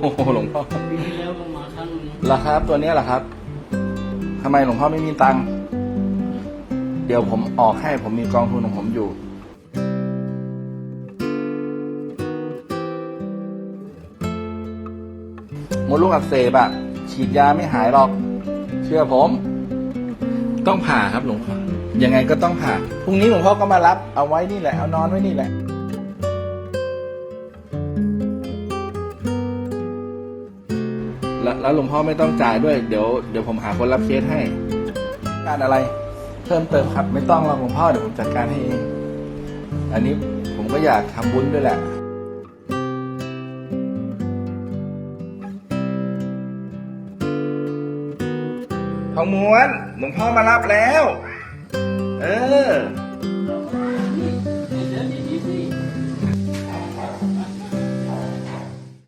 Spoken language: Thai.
โหหลวงพ่อปีที่แล้วก็มาครั้งหนึงเหรอครับตัวเนี้ยเหรอครับทำไมหลวงพ่อไม่มีตังค์เดี๋ยวผมออกให้ผมมีกองทุนของผมอยู่ มดลูกอักเสบอะฉีดยาไม่หายหรอก เชื่อผม ต้องผ่าครับหลวงพ่อยังไงก็ต้องผ่าพรุ่งนี้หลวงพ่อก็มารับเอาไว้นี่แหละเอานอนไว้นี่แหละ แล้วแล้วหลวงพ่อไม่ต้องจ่ายด้วยเดี๋ยวเดี๋ยวผมหาคนรับเคสให้การอะไร เพิ่มเติมครับ ไม่ต้องหรอกหลวงพ่อเดี๋ยวผมจัดการให้เองอันนี้ผมก็อยากทำบุญด้วยแหละ ทองม้วนหลวงพ่อมารับแล้ว